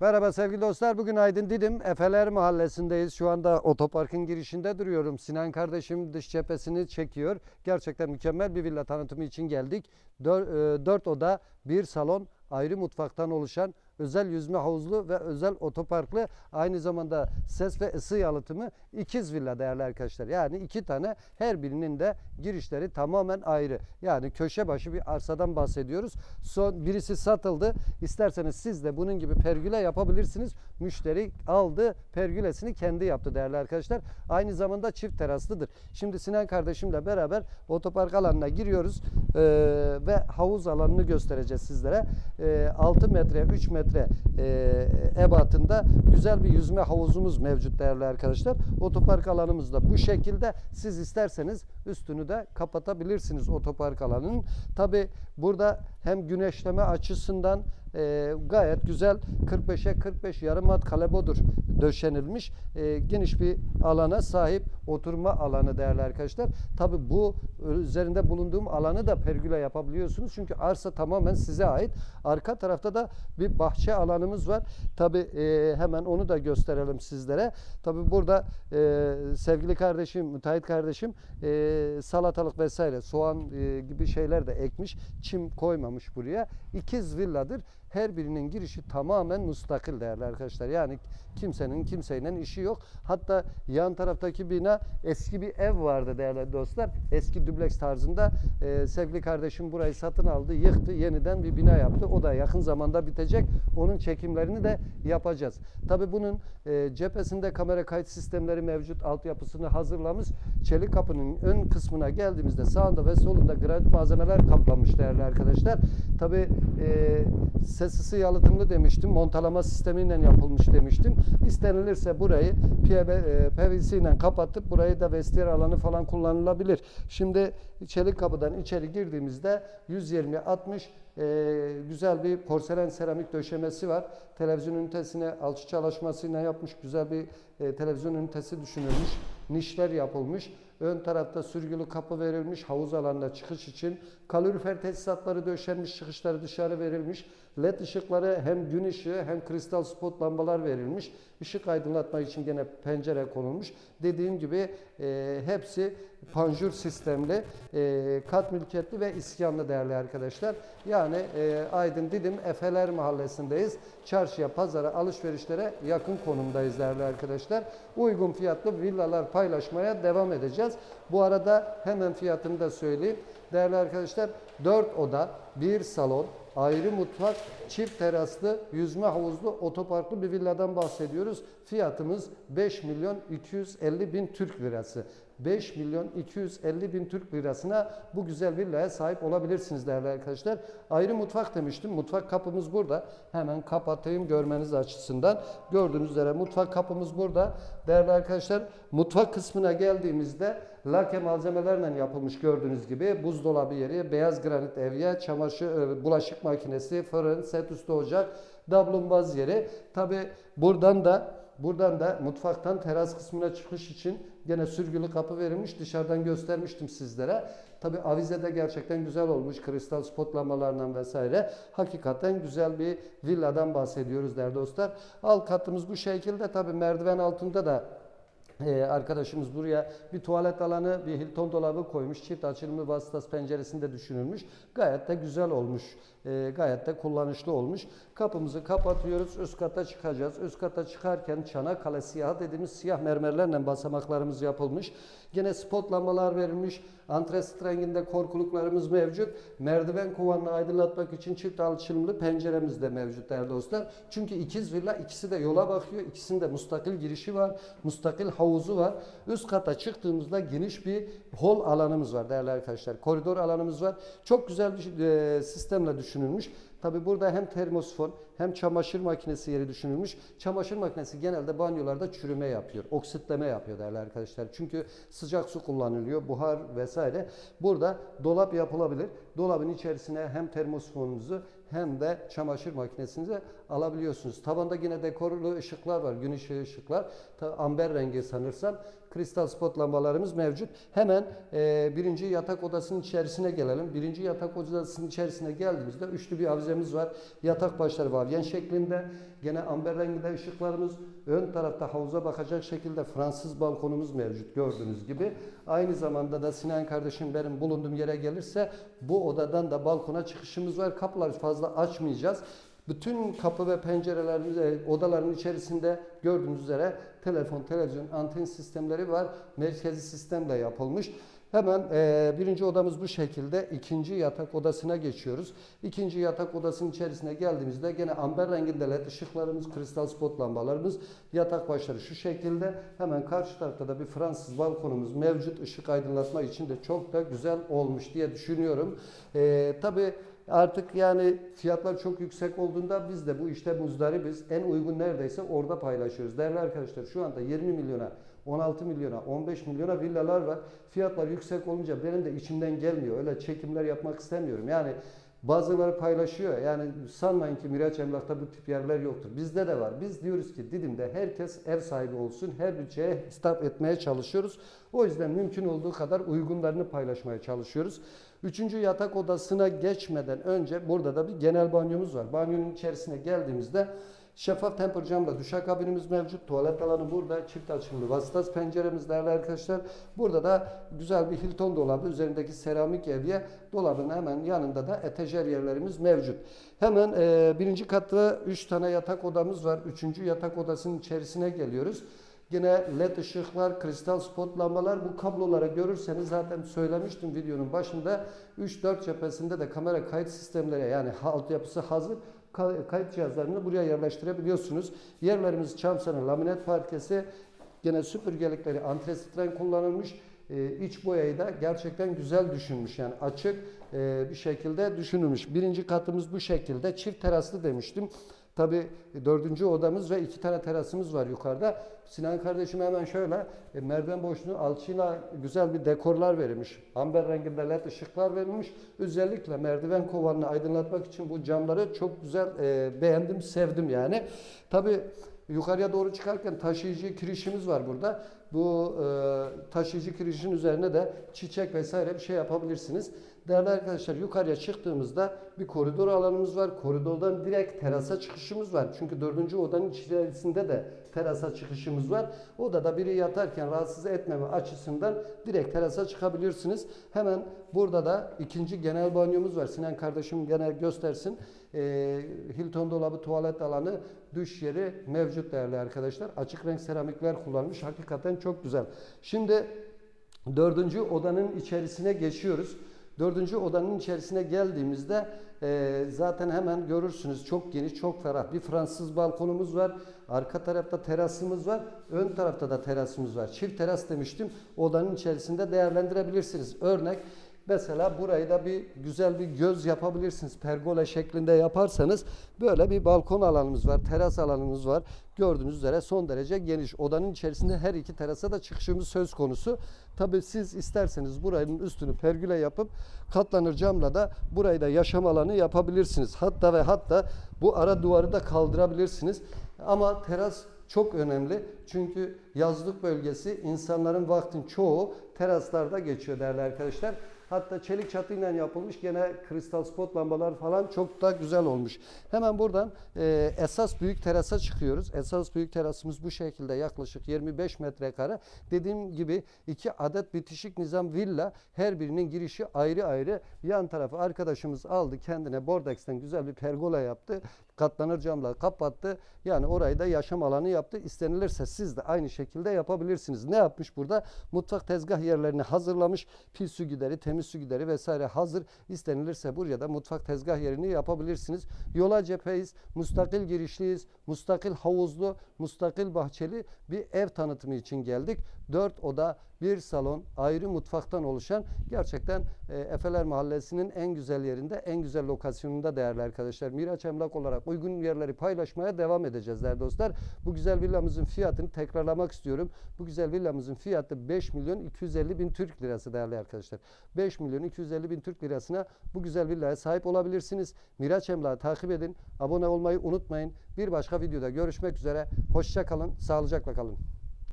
Merhaba sevgili dostlar. Bugün Aydın Didim Efeler Mahallesi'ndeyiz. Şu anda otoparkın girişinde duruyorum. Sinan kardeşim dış cephesini çekiyor. Gerçekten mükemmel bir villa tanıtımı için geldik. Dör- e, Dört oda, bir salon, ayrı mutfaktan oluşan özel yüzme havuzlu ve özel otoparklı aynı zamanda ses ve ısı yalıtımı ikiz villa değerli arkadaşlar. Yani iki tane her birinin de girişleri tamamen ayrı. Yani köşe başı bir arsadan bahsediyoruz. Son birisi satıldı. İsterseniz siz de bunun gibi pergüle yapabilirsiniz. Müşteri aldı, pergülesini kendi yaptı değerli arkadaşlar. Aynı zamanda çift teraslıdır. Şimdi Sinan kardeşimle beraber otopark alanına giriyoruz Ee, ve havuz alanını göstereceğiz sizlere. Ee, 6 metre, 3 metre e, ebatında güzel bir yüzme havuzumuz mevcut değerli arkadaşlar. Otopark alanımız da bu şekilde. Siz isterseniz üstünü de kapatabilirsiniz otopark alanının. Tabi burada hem güneşleme açısından e, gayet güzel 45'e 45 yarım at kalebodur döşenilmiş e, geniş bir alana sahip oturma alanı değerli arkadaşlar. Tabi bu üzerinde bulunduğum alanı da pergüle yapabiliyorsunuz. Çünkü arsa tamamen size ait. Arka tarafta da bir bahçe alanımız var. Tabi e, hemen onu da gösterelim sizlere. Tabi burada e, sevgili kardeşim, müteahhit kardeşim e, salatalık vesaire soğan e, gibi şeyler de ekmiş. Çim koymamış buraya. İkiz villadır. Her birinin girişi tamamen mustakil değerli arkadaşlar. Yani kimsenin kimseyle işi yok. Hatta yan taraftaki bina eski bir ev vardı değerli dostlar. Eski dubleks tarzında e, sevgili kardeşim burayı satın aldı, yıktı, yeniden bir bina yaptı. O da yakın zamanda bitecek. Onun çekimlerini de yapacağız. Tabi bunun e, cephesinde kamera kayıt sistemleri mevcut. Altyapısını hazırlamış. Çelik kapının ön kısmına geldiğimizde sağında ve solunda granit malzemeler kaplanmış değerli arkadaşlar. Tabi e, ses ısı yalıtımlı demiştim. Montalama sistemiyle yapılmış demiştim. İstenilirse burayı PVC ile kapatıp burayı da vestiyer alanı falan kullanılabilir. Şimdi çelik kapıdan içeri girdiğimizde 120-60 e, güzel bir porselen seramik döşemesi var. Televizyon ünitesine alçı çalışmasıyla yapmış güzel bir e, televizyon ünitesi düşünülmüş. Nişler yapılmış. Ön tarafta sürgülü kapı verilmiş havuz alanına çıkış için. Kalorifer tesisatları döşenmiş, çıkışları dışarı verilmiş. LED ışıkları hem gün ışığı hem kristal spot lambalar verilmiş. Işık aydınlatmak için gene pencere konulmuş. Dediğim gibi e, hepsi panjur sistemli, e, kat mülkiyetli ve iskanlı değerli arkadaşlar. Yani e, Aydın Didim Efeler Mahallesi'ndeyiz. Çarşıya, pazara, alışverişlere yakın konumdayız değerli arkadaşlar. Uygun fiyatlı villalar paylaşmaya devam edeceğiz. Bu arada hemen fiyatını da söyleyeyim. Değerli arkadaşlar 4 oda, 1 salon, ayrı mutfak, çift teraslı, yüzme havuzlu, otoparklı bir villadan bahsediyoruz. Fiyatımız 5 milyon 250 bin Türk lirası. 5 milyon 250 bin Türk lirasına bu güzel villaya sahip olabilirsiniz değerli arkadaşlar. Ayrı mutfak demiştim. Mutfak kapımız burada. Hemen kapatayım görmeniz açısından. Gördüğünüz üzere mutfak kapımız burada. Değerli arkadaşlar mutfak kısmına geldiğimizde lake malzemelerle yapılmış gördüğünüz gibi buzdolabı yeri, beyaz granit evye, çamaşır, e, bulaşık makinesi, fırın, set üstü ocak, dablumbaz yeri. Tabi buradan da Buradan da mutfaktan teras kısmına çıkış için gene sürgülü kapı verilmiş. Dışarıdan göstermiştim sizlere. Tabi avize de gerçekten güzel olmuş. Kristal spot lambalarından vesaire. Hakikaten güzel bir villadan bahsediyoruz değerli dostlar. Alt katımız bu şekilde. Tabi merdiven altında da ee, arkadaşımız buraya bir tuvalet alanı, bir Hilton dolabı koymuş. Çift açılımlı vasıtası penceresinde düşünülmüş. Gayet de güzel olmuş. Ee, gayet de kullanışlı olmuş. Kapımızı kapatıyoruz. Üst kata çıkacağız. Üst kata çıkarken Çanakkale siyah dediğimiz siyah mermerlerle basamaklarımız yapılmış. Gene spot lambalar verilmiş. Antresit renginde korkuluklarımız mevcut. Merdiven kovanını aydınlatmak için çift açılımlı penceremiz de mevcut değerli dostlar. Çünkü ikiz villa ikisi de yola bakıyor. İkisinde mustakil girişi var. Mustakil havuzu var. Üst kata çıktığımızda geniş bir hol alanımız var değerli arkadaşlar. Koridor alanımız var. Çok güzel bir e, sistemle düşünülmüş. Tabi burada hem termosfon hem çamaşır makinesi yeri düşünülmüş. Çamaşır makinesi genelde banyolarda çürüme yapıyor. Oksitleme yapıyor değerli arkadaşlar. Çünkü sıcak su kullanılıyor. Buhar vesaire. Burada dolap yapılabilir. Dolabın içerisine hem termosfonunuzu hem de çamaşır makinesinizi alabiliyorsunuz. Tabanda yine dekorlu ışıklar var. Gün ışığı ışıklar. Amber rengi sanırsam. Kristal spot lambalarımız mevcut. Hemen e, birinci yatak odasının içerisine gelelim. Birinci yatak odasının içerisine geldiğimizde üçlü bir avizemiz var. Yatak başları vavyen şeklinde. Gene amber renginde ışıklarımız. Ön tarafta havuza bakacak şekilde Fransız balkonumuz mevcut gördüğünüz gibi. Aynı zamanda da Sinan kardeşim benim bulunduğum yere gelirse bu odadan da balkona çıkışımız var. Kapıları fazla açmayacağız. Bütün kapı ve pencerelerimiz, e, odaların içerisinde gördüğünüz üzere telefon, televizyon, anten sistemleri var. Merkezi sistemle yapılmış. Hemen e, birinci odamız bu şekilde. İkinci yatak odasına geçiyoruz. İkinci yatak odasının içerisine geldiğimizde gene amber renginde led ışıklarımız, kristal spot lambalarımız, yatak başları şu şekilde. Hemen karşı tarafta da bir Fransız balkonumuz mevcut. Işık aydınlatma için de çok da güzel olmuş diye düşünüyorum. E, tabii Artık yani fiyatlar çok yüksek olduğunda biz de bu işte muzdaribiz. En uygun neredeyse orada paylaşıyoruz. Değerli arkadaşlar şu anda 20 milyona, 16 milyona, 15 milyona villalar var. Fiyatlar yüksek olunca benim de içimden gelmiyor. Öyle çekimler yapmak istemiyorum. Yani bazıları paylaşıyor. Yani sanmayın ki Miraç Emlak'ta bu tip yerler yoktur. Bizde de var. Biz diyoruz ki Didim'de herkes ev sahibi olsun. Her bütçeye hitap etmeye çalışıyoruz. O yüzden mümkün olduğu kadar uygunlarını paylaşmaya çalışıyoruz. Üçüncü yatak odasına geçmeden önce burada da bir genel banyomuz var. Banyonun içerisine geldiğimizde şeffaf temper camla duşakabinimiz mevcut. Tuvalet alanı burada. Çift açımlı vasıtas penceremiz değerli arkadaşlar. Burada da güzel bir Hilton dolabı. Üzerindeki seramik evye dolabın hemen yanında da etajer yerlerimiz mevcut. Hemen e, birinci katta 3 tane yatak odamız var. Üçüncü yatak odasının içerisine geliyoruz. Yine led ışıklar, kristal spot lambalar bu kabloları görürseniz zaten söylemiştim videonun başında 3-4 cephesinde de kamera kayıt sistemleri yani altyapısı hazır kayıt cihazlarını buraya yerleştirebiliyorsunuz. Yerlerimiz çam sana laminat parkesi Gene süpürgelikleri antresitren kullanılmış. Ee, iç boyayı da gerçekten güzel düşünmüş. Yani açık e, bir şekilde düşünülmüş. Birinci katımız bu şekilde. Çift teraslı demiştim. Tabi dördüncü odamız ve iki tane terasımız var yukarıda. Sinan kardeşim hemen şöyle e, merdiven boşluğu alçıyla güzel bir dekorlar verilmiş. Amber renginde led ışıklar verilmiş. Özellikle merdiven kovanını aydınlatmak için bu camları çok güzel e, beğendim, sevdim yani. Tabi yukarıya doğru çıkarken taşıyıcı kirişimiz var burada. Bu e, taşıyıcı kirişin üzerine de çiçek vesaire bir şey yapabilirsiniz. Değerli arkadaşlar yukarıya çıktığımızda bir koridor alanımız var. Koridordan direkt terasa çıkışımız var. Çünkü dördüncü odanın içerisinde de terasa çıkışımız var. Odada biri yatarken rahatsız etmeme açısından direkt terasa çıkabilirsiniz. Hemen burada da ikinci genel banyomuz var. Sinan kardeşim gene göstersin. Ee, Hilton dolabı, tuvalet alanı, duş yeri mevcut değerli arkadaşlar. Açık renk seramikler kullanmış. Hakikaten çok güzel. Şimdi dördüncü odanın içerisine geçiyoruz. Dördüncü odanın içerisine geldiğimizde e, zaten hemen görürsünüz çok geniş, çok ferah. Bir Fransız balkonumuz var. Arka tarafta terasımız var. Ön tarafta da terasımız var. Çift teras demiştim. Odanın içerisinde değerlendirebilirsiniz. Örnek Mesela burayı da bir güzel bir göz yapabilirsiniz. Pergola şeklinde yaparsanız böyle bir balkon alanımız var, teras alanımız var. Gördüğünüz üzere son derece geniş. Odanın içerisinde her iki terasa da çıkışımız söz konusu. Tabii siz isterseniz buranın üstünü pergüle yapıp katlanır camla da burayı da yaşam alanı yapabilirsiniz. Hatta ve hatta bu ara duvarı da kaldırabilirsiniz. Ama teras çok önemli. Çünkü yazlık bölgesi insanların vaktin çoğu teraslarda geçiyor değerli arkadaşlar. Hatta çelik çatıyla yapılmış gene kristal spot lambalar falan çok da güzel olmuş. Hemen buradan e, esas büyük terasa çıkıyoruz. Esas büyük terasımız bu şekilde yaklaşık 25 metrekare. Dediğim gibi iki adet bitişik nizam villa her birinin girişi ayrı ayrı. Yan tarafı arkadaşımız aldı kendine Bordex'ten güzel bir pergola yaptı. Katlanır camla kapattı. Yani orayı da yaşam alanı yaptı. İstenilirse siz de aynı şekilde yapabilirsiniz. Ne yapmış burada? Mutfak tezgah yerlerini hazırlamış. Pil su gideri, temiz su gideri vesaire hazır. İstenilirse buraya da mutfak tezgah yerini yapabilirsiniz. Yola cepheyiz. Mustakil girişliyiz. Mustakil havuzlu, mustakil bahçeli bir ev tanıtımı için geldik. 4 oda bir salon, ayrı mutfaktan oluşan gerçekten e, Efeler Mahallesi'nin en güzel yerinde, en güzel lokasyonunda değerli arkadaşlar. Miraç Emlak olarak uygun yerleri paylaşmaya devam edeceğiz değerli dostlar. Bu güzel villamızın fiyatını tekrarlamak istiyorum. Bu güzel villamızın fiyatı 5 milyon 250 bin Türk lirası değerli arkadaşlar. 5 milyon 250 bin Türk lirasına bu güzel villaya sahip olabilirsiniz. Miraç Emlak'ı takip edin. Abone olmayı unutmayın. Bir başka videoda görüşmek üzere. Hoşça kalın, sağlıcakla kalın.